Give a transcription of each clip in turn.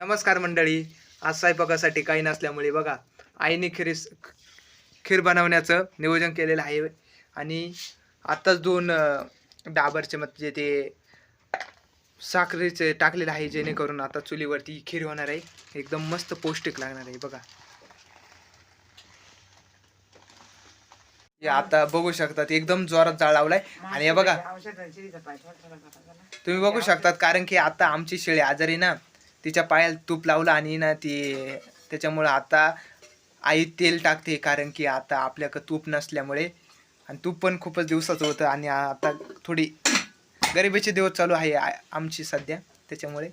नमस्कार मंडळी. आज स्वयंपाकासाठी काही नसल्यामुळे बघा आईने खीर खीर बनवण्याचं नियोजन केलेलं आहे. आणि आत्ताच दोन डाबरचे म्हणजे ते साखरेचे टाकलेलं आहे जेणेकरून आता चुलीवरती खीर होणार आहे. एकदम मस्त पौष्टिक लागणार आहे बघा. हे आता बघू शकतात एकदम जोरात जाळ लावलाय. आणि हे बघा तुम्ही बघू शकतात कारण की आता आमची शेळी आजारी ना. तिच्या पायाला तूप लावलं आणि ना ती त्याच्यामुळं आता आई तेल टाकते कारण की आता आपल्याकडं तूप नसल्यामुळे. आणि तूप पण खूपच दिवसाचं होतं आणि आता थोडी गरिबीचे दिवस चालू आहे आमची सध्या. त्याच्यामुळे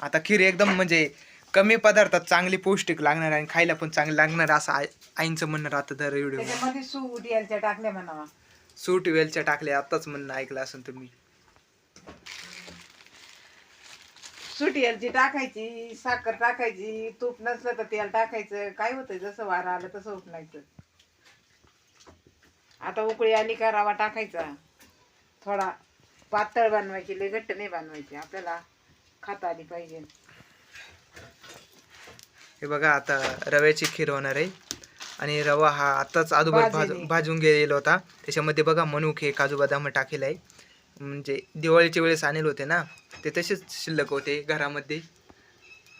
आता खीर एकदम म्हणजे कमी पदार्थात चांगली पौष्टिक लागणार आणि खायला पण चांगली लागणार असं आई आईंचं म्हणणं राहतं दर व्हिडिओ त्याच्यामध्ये सूट टाकल्या म्हणावा. सूट वेलच्या टाकल्या आताच म्हणणं ऐकलं असेल तुम्ही. सूट यालची टाकायची साखर टाकायची तूप नसलं तर तेल टाकायचं काय होतं जसं वारं आलं तसं उठणायचं आता उकळी आली का रवा टाकायचा. थोडा पातळ बनवायची लय घट्ट नाही बनवायची आपल्याला खाता आली पाहिजे. हे बघा आता रव्याची खीर होणार आहे. आणि रवा हा आताच अगोदर भाज भाजलेली. भाजून गेलेला होता. त्याच्यामध्ये बघा मनुक काजू बदाम टाकेल आहे. म्हणजे दिवाळीच्या वेळेस आणले होते ना ते तसेच शिल्लक होते घरामध्ये.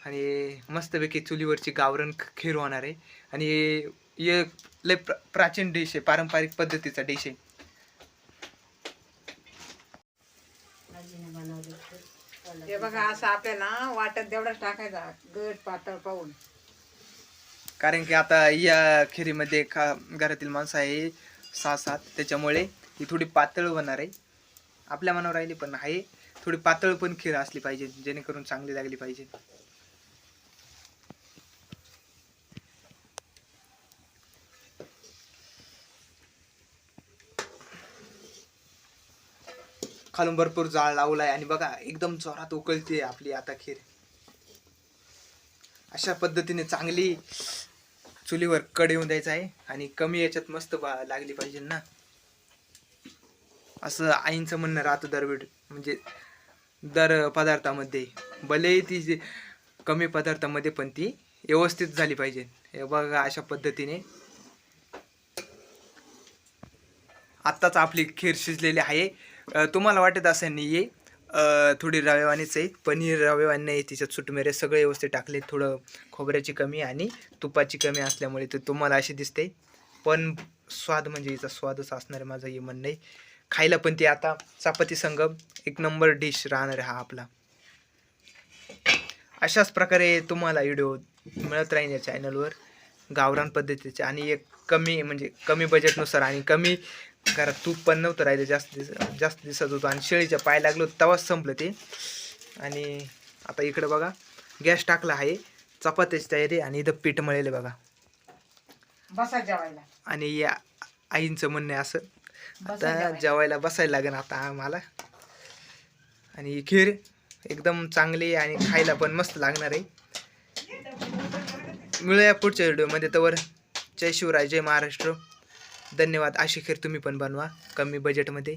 आणि मस्तपैकी चुलीवरची गावरण खीर होणार आहे. आणि हे लय प्र प्राचीन डिश आहे पारंपरिक पद्धतीचा डिश आहे. हे बघा असं आपल्याला वाटत तेवढाच टाकायचा गट पातळ पाहून. कारण की आता या खिरीमध्ये खा घरातील माणसं आहे सहा सात त्याच्यामुळे ही थोडी पातळ होणार आहे. आपल्या मनावर राहिली पण आहे. थोडी पातळ पण खीर असली पाहिजे जेणेकरून चांगली लागली पाहिजे. खालून भरपूर जाळ लावलाय आणि बघा एकदम जोरात उकळते आपली आता खीर अशा पद्धतीने चांगली चुलीवर कड येऊन द्यायचा आहे आणि कमी याच्यात मस्त लागली पाहिजे ना. असं आईंचं म्हणणं राहतं दरवेळ. म्हणजे दर पदार्थामध्ये. भले ती जे कमी पदार्थामध्ये पण ती व्यवस्थित झाली पाहिजे. हे बघा अशा पद्धतीने. आत्ताच आपली खीर शिजलेली आहे. तुम्हाला वाटत असं नाही ये थोडी रवेवानीच आहे. पनीर रवेवानी नाही तिच्यात सुटमेरे सगळे व्यवस्थित टाकले. थोडं खोबऱ्याची कमी आणि तुपाची कमी असल्यामुळे ते तुम्हाला अशी दिसते. पण स्वाद म्हणजे हिचा स्वादच असणार आहे माझं हे म्हणणं आहे. खायला पण ते आता चपाती संग एक नंबर डिश राहणार आहे हा आपला. अशाच प्रकारे तुम्हाला व्हिडिओ मिळत राहील या चॅनलवर गावरान पद्धतीचे आणि एक कमी म्हणजे कमी बजेटनुसार आणि कमी घरात तूप पण नव्हतं राहिलं जास्त दिस जास्त दिसत होतं आणि शेळीच्या पाय लागलो तेव्हाच संपलं ते. आणि आता इकडं बघा गॅस टाकला आहे चपात्याची तयारी आणि इथं पीठ मळेल बघा. बसा जेवायला. आणि या आईंचं म्हणणं असं. आता जेवायला. बसायला लागेल आता आम्हाला. आणि ही खीर एकदम चांगली आणि खायला पण मस्त लागणार आहे. मिळूया पुढच्या व्हिडिओमध्ये तवर. जय शिवराय जय महाराष्ट्र. धन्यवाद. अशी खीर तुम्ही पण बनवा कमी बजेटमध्ये